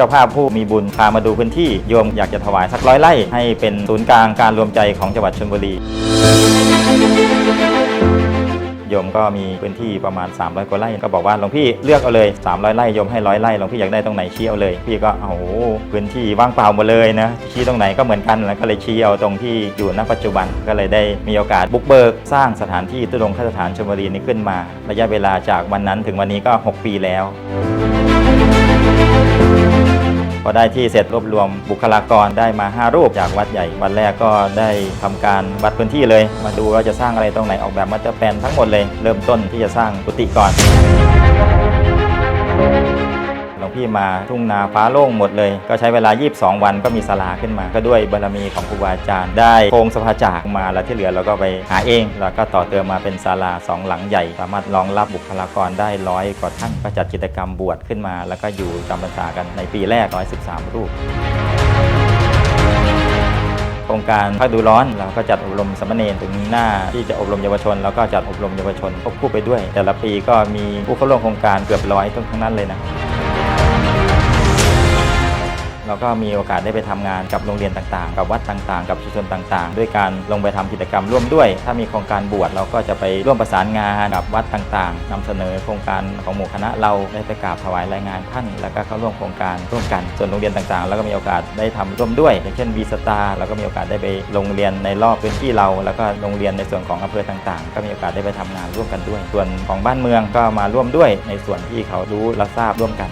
จ้าภาพผู้มีบุญพามาดูพื้นที่โยมอยากจะถวายสักร้อยไร่ให้เป็นศูนย์กลางการรวมใจของจังหวัดชลบุรีโยมก็มีพื้นที่ประมาณ 300กว่าไร่ก็บอกว่าหลวงพี่เลือกเอาเลย 300ไร่โยมให้ร้อยไร่หลวงพี่อยากได้ตรงไหนชี้เอาเลย พี่ก็โอ้โหพื้นที่ว่างเปล่าหมดเลยนะชี้ตรงไหนก็เหมือนกันแล้วก็เลยชี้เอาตรงที่อยู่ณปัจจุบันก็เลยได้มีโอกาสบุกเบิกสร้างสถานที่ตุลงคสถานชลบุรีนี้ขึ้นมา ระยะเวลาจากวันนั้นถึงวันนี้ก็ 6 ปีแล้ว พอได้ที่เสร็จรวบรวมบุคลากรได้มา 5 รูปจากวัดใหญ่ วันแรกก็ได้ทำการวัดพื้นที่เลย มาดูว่าจะสร้างอะไรตรงไหนออกแบบมาตรแปลนทั้งหมดเลย เริ่มต้นที่จะสร้างกุฏิก่อน พี่มาทุ่งนาฟ้าโล่งหมดเลย ก็ใช้เวลา 22 วันก็มีศาลาขึ้นมา ก็ด้วยบารมีของครูบาอาจารย์ได้โครงสภาจากมาแล้วที่เหลือเราก็ไปหาเอง แล้วก็ต่อเติมมาเป็นศาลาสองหลังใหญ่ สามารถรองรับบุคลากรได้ร้อยกว่าท่านก็จัดกิจกรรมบวชขึ้นมา แล้วก็อยู่จำพรรษากันในปีแรก 113 รูปโครงการพักดูร้อนเราก็จัดอบรมสามเณรถึงหน้าที่จะอบรมเยาวชน แล้วก็จัดอบรมเยาวชนควบคู่ไปด้วย แต่ละปีก็มีผู้เข้าร่วมโครงการเกือบร้อยทั้งนั้นเลยนะ เราก็มีโอกาสได้ไปทำงานกับโรงเรียนต่างๆ กับวัดต่างๆ กับชุมชนต่างๆ ด้วยการลงไปทำกิจกรรมร่วมด้วย ถ้ามีโครงการบวชเราก็จะไปร่วมประสานงานกับวัดต่างๆนำเสนอโครงการของหมู่คณะเราได้ไปกราบถวายรายงานท่าน แล้วก็เข้าร่วมโครงการร่วมกัน ส่วนโรงเรียนต่างๆ แล้วก็มีโอกาสได้ทำร่วมด้วย อย่างเช่นวีสตาเราก็มีโอกาสได้ไปโรงเรียนในรอบพื้นที่เรา แล้วก็โรงเรียนในส่วนของอำเภอต่างๆ ก็มีโอกาสได้ไปทำงานร่วมกันด้วย ส่วนของบ้านเมืองก็มาร่วมด้วย ในส่วนที่เขารู้และทราบร่วมกัน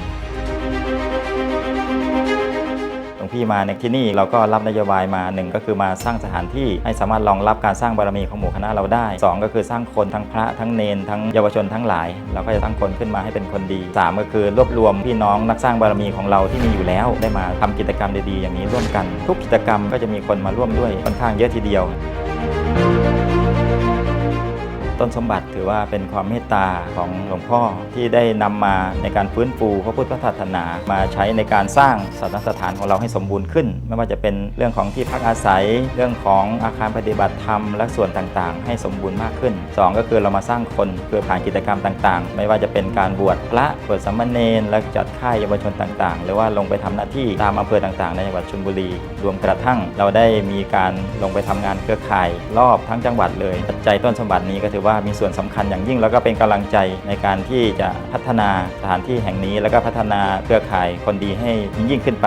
ที่มาในที่นี่เราก็รับนโยบายมาหนึ่งก็คือมาสร้างสถานที่ให้สามารถรองรับการสร้างบารมีของหมู่คณะเราได้สองก็คือสร้างคนทั้งพระทั้งเนนทั้งเยาวชนทั้งหลาย เราก็จะสร้างคนขึ้นมาให้เป็นคนดีสามก็คือรวบรวมพี่น้องนักสร้างบารมีของเราที่มีอยู่แล้ว ได้มาทำกิจกรรมดีๆอย่างนี้ร่วมกัน ทุกกิจกรรมก็จะมีคนมาร่วมด้วยค่อนข้างเยอะทีเดียว ต้นสมบัติถือว่าเป็นความเมตตาของหลวงพ่อที่ได้นำมาในการฟื้นฟูพระพุทธศาสนา มาใช้ในการสร้างสถานสถานของเราให้สมบูรณ์ขึ้น ไม่ว่าจะเป็นเรื่องของที่พักอาศัย เรื่องของอาคารปฏิบัติธรรม และส่วนต่างๆ ให้สมบูรณ์มากขึ้นสองก็คือเรามาสร้างคนเพื่อผ่านกิจกรรมต่างๆ ไม่ว่าจะเป็นการบวชพระบวชสามเณรและจัดค่ายเยาวชนต่างๆ หรือว่าลงไปทำหน้าที่ตามอำเภอต่างๆ ในจังหวัดชลบุรี รวมกระทั่งเราได้มีการลงไปทำงานเครือข่าย รอบทั้งจังหวัดเลยปัจจัยต้นสมบัตินี้ก็ถือว่าว่ามีส่วนสำคัญอย่างยิ่ง แล้วก็เป็นกำลังใจในการที่จะพัฒนาสถานที่แห่งนี้ แล้วก็พัฒนาเครือข่ายคนดีให้ยิ่งขึ้นไป